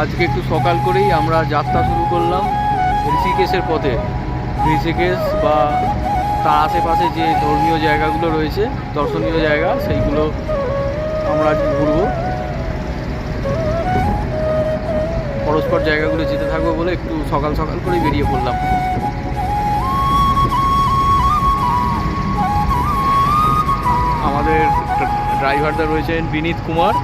আজকে একটু সকাল করেই আমরা যাত্রা শুরু করলাম ঋষিকেশের পথে। ঋষিকেশ বা তার আশেপাশে যে ধর্মীয় জায়গাগুলো রয়েছে, দর্শনীয় জায়গা, সেইগুলো আমরা ঘুরবো। পরস্পর জায়গাগুলো যেতে থাকব বলে একটু সকাল সকাল করেই বেরিয়ে পড়লাম। আমাদের ড্রাইভারটা রয়েছেন বিনীত কুমার।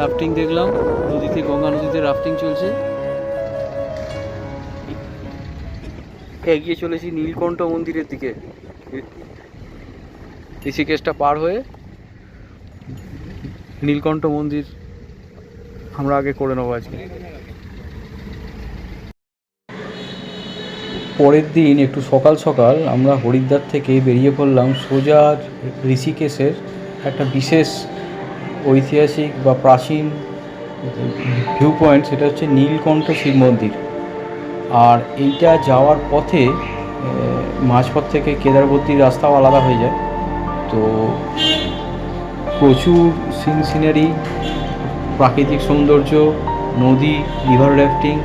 রাফটিং দেখলাম। নদীতে গঙ্গা নদীতে রাফটিং চলছে। এগিয়ে চলেছি নীলকণ্ঠ মন্দিরের দিকে। ঋষিকেশটা পার হয়ে নীলকণ্ঠ মন্দির আমরা আগে করে নেব আজকে। পরের দিন একটু সকাল সকাল আমরা হরিদ্বার থেকে বেরিয়ে পড়লাম সোজা ঋষিকেশের একটা বিশেষ ঐতিহাসিক বা প্রাচীন ভিউ পয়েন্ট সেটা হচ্ছে নীলকণ্ঠ শিব মন্দির। আর এইটা যাওয়ার পথে মাঝপথ থেকে কেদারবর্তীর রাস্তাও আলাদা হয়ে যায়। তো প্রচুর সিন সিনারি, প্রাকৃতিক সৌন্দর্য, নদী রিভার র্যাফটিং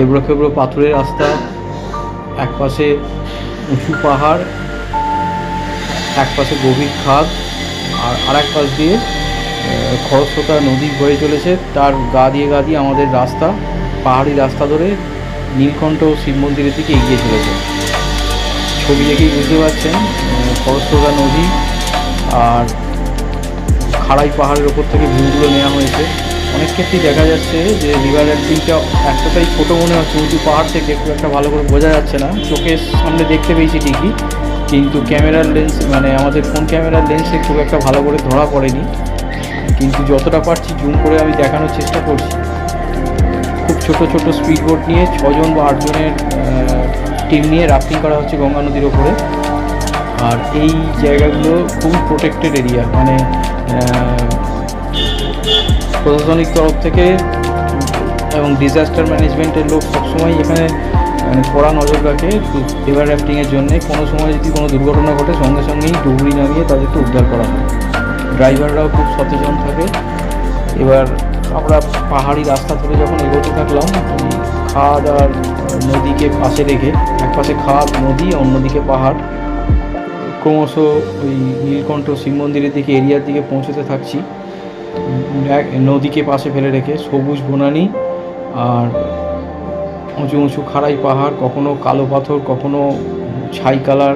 এবড়ো খেবড়ো পাথরের রাস্তা, একপাশে উঁচু পাহাড়, একপাশে গভীর খাদ আর আর এক পাশ দিয়ে খরস্রোতা নদী বয়ে চলেছে। তার গা দিয়ে গা দিয়ে আমাদের রাস্তা, পাহাড়ি রাস্তা ধরে নীলকণ্ঠ শিব মন্দিরের দিকে এগিয়ে চলেছে। ছবি দেখেই বুঝতে পারছেন খরস্রোতা নদী আর খাড়াই পাহাড়ের ওপর থেকে ভিউগুলো নেওয়া হয়েছে। অনেক ক্ষেত্রেই দেখা যাচ্ছে যে রিভার রাফটিংটা এতটাই ছোটো মনে হচ্ছে, উঁচু পাহাড় থেকে খুব একটা ভালো করে বোঝা যাচ্ছে না। চোখের সামনে দেখতে পেয়েছি ঠিকই, কিন্তু ক্যামেরার লেন্স মানে আমাদের ফোন ক্যামেরার লেন্সে খুব একটা ভালো করে ধরা পড়েনি। কিন্তু যতটা পারছি জুম করে আমি দেখানোর চেষ্টা করছি। খুব ছোট ছোট স্পিড বোট নিয়ে ছজন বা আটজনের টিম নিয়ে রাফটিং করা হচ্ছে গঙ্গা নদীর ওপরে। আর এই জায়গাগুলো খুবই প্রোটেক্টেড এরিয়া মানে প্রশাসনিক তরফ থেকে এবং ডিজাস্টার ম্যানেজমেন্টের লোক সবসময় এখানে মানে কড়া নজর রাখে রিভার র্যাফটিংয়ের জন্যে। কোনো সময় যদি কোনো দুর্ঘটনা ঘটে, সঙ্গে সঙ্গেই ডুবুরি নামিয়ে তাদেরকে উদ্ধার করা হয়। ড্রাইভাররাও খুব সচেতন থাকে। এবার আমরা পাহাড়ি রাস্তা ধরে যখন এগোতে থাকলাম খাদ আর নদীকে পাশে রেখে, এক পাশে খাদ নদী, অন্যদিকে পাহাড়। ক্রমশ ওই নীলকণ্ঠ শিব মন্দিরের দিকে, এরিয়ার দিকে পৌঁছতে থাকছি। নদীকে পাশে ফেলে রেখে সবুজ বনানি আর উঁচু উঁচু খাড়াই পাহাড়, কখনো কালো পাথর, কখনো ছাই কালার।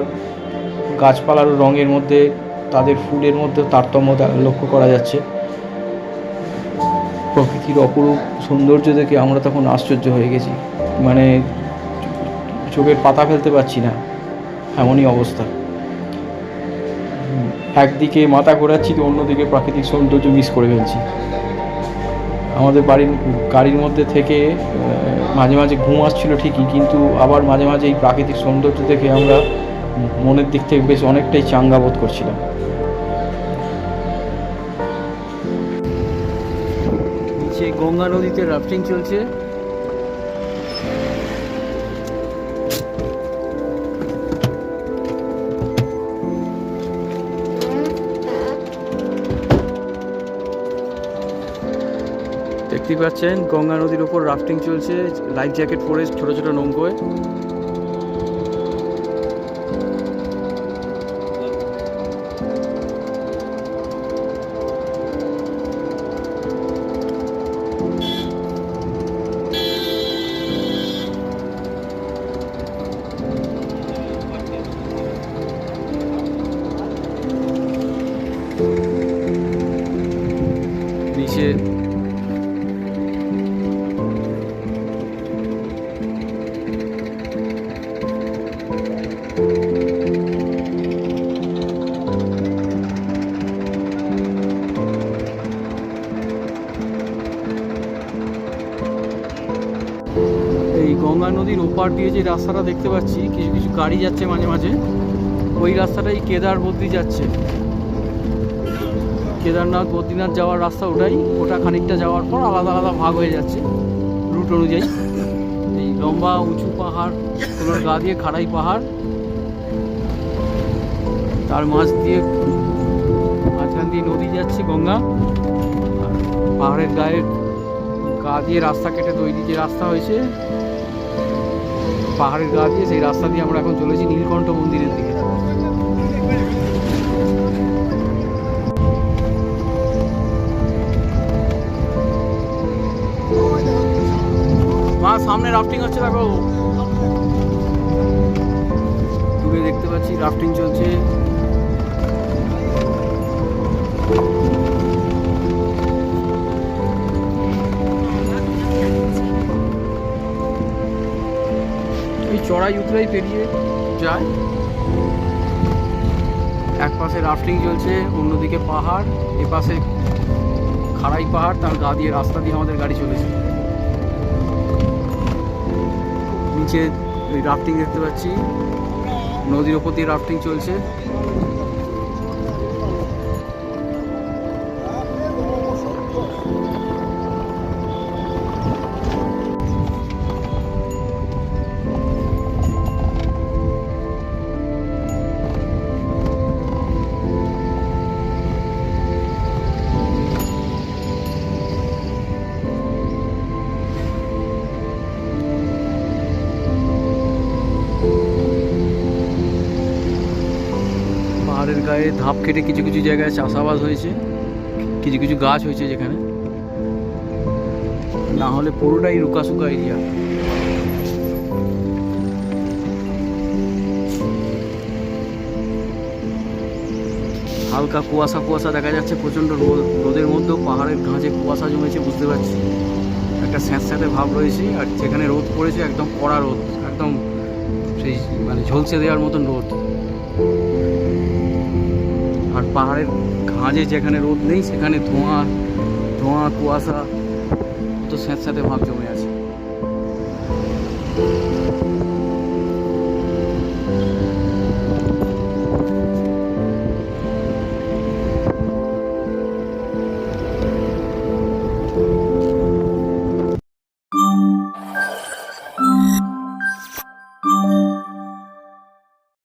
গাছপালার রঙের মধ্যে, তাদের ফুলের মধ্যে তারতম্য লক্ষ্য করা যাচ্ছে। প্রকৃতির অপরূপ সৌন্দর্য দেখে আমরা তখন আশ্চর্য হয়ে গেছি। মানে চোখের পাতা ফেলতে পারছি না। এমনই অবস্থা। একদিকে মাথা ঘোরাচ্ছি তো অন্যদিকে প্রাকৃতিক সৌন্দর্য মিস করে ফেলছি। আমাদের বাড়ির গাড়ির মধ্যে থেকে মাঝে মাঝে ঘুম আসছিল ঠিকই, কিন্তু আবার মাঝে মাঝে এই প্রাকৃতিক সৌন্দর্য দেখে আমরা মনের দিক থেকে বেশ অনেকটাই চাঙ্গা বোধ করছিলাম গঙ্গা নদীতে রাফটিং চলছে। দেখতেই পাচ্ছেন গঙ্গা নদীর ওপর রাফটিং চলছে লাইফ জ্যাকেট পরে ছোট ছোট নৌকোয়। নিচে গঙ্গা নদীর ওপার দিয়ে যে রাস্তাটা দেখতে পাচ্ছি কিছু কিছু গাড়ি যাচ্ছে মাঝে মাঝে, ওই রাস্তাটাই কেদার বদ্রি যাচ্ছে। কেদারনাথ বদ্রীনাথ যাওয়ার রাস্তা ওটাই, ওটা খানিকটা যাওয়ার পর আলাদা আলাদা ভাগ হয়ে যাচ্ছে রুট অনুযায়ী। এই লম্বা উঁচু পাহাড় তোলার গা দিয়ে খাড়াই পাহাড়। তার মাঝ দিয়ে মাঝখান দিয়ে নদী যাচ্ছে গঙ্গা। পাহাড়ের গায়ে গা দিয়ে রাস্তা কেটে তৈরি যে রাস্তা হয়েছে পাহাড়ের গা দিয়ে সেই রাস্তা দিয়ে আমরা এখন চলেছি নীলকণ্ঠ মন্দিরের দিকে। মা, সামনে রাফটিং হচ্ছে দেখো দূরে দেখতে পাচ্ছি রাফটিং চলছে। চড়াই উতরাই পেরিয়ে যায়। এক পাশে রাফটিং চলছে, অন্যদিকে পাহাড়, এ পাশে খাড়াই পাহাড়, তার গা দিয়ে রাস্তা দিয়ে আমাদের গাড়ি চলেছে। নিচে রাফটিং দেখতে পাচ্ছি, নদীর ওপর দিয়ে রাফটিং চলছে। পাহাড়ের গায়ে ধাপ কেটে কিছু কিছু জায়গায় চাষাবাদ হয়েছে, কিছু কিছু গাছ হয়েছে যেখানে। না হলে পুরোটাই রুকাশুকা এরিয়া। হালকা কুয়াশা কুয়াশা দেখা যাচ্ছে, প্রচণ্ড রোদ, রোদের মধ্যেও পাহাড়ের ঘাঁচে কুয়াশা জমেছে, বুঝতে পারছি। একটা স্যাঁতস্যাঁতে ভাব রয়েছে, আর যেখানে রোদ পড়েছে, একদম কড়া রোদ, একদম সেই মানে ঝলসে দেওয়ার মতন রোদ। পাহাড়ের ঘাঁজে যেখানে রোদ নেই সেখানে ধোঁয়া ধোঁয়া কুয়াশা তো স্যাঁতস্যাঁতে ভাব জমে আছে।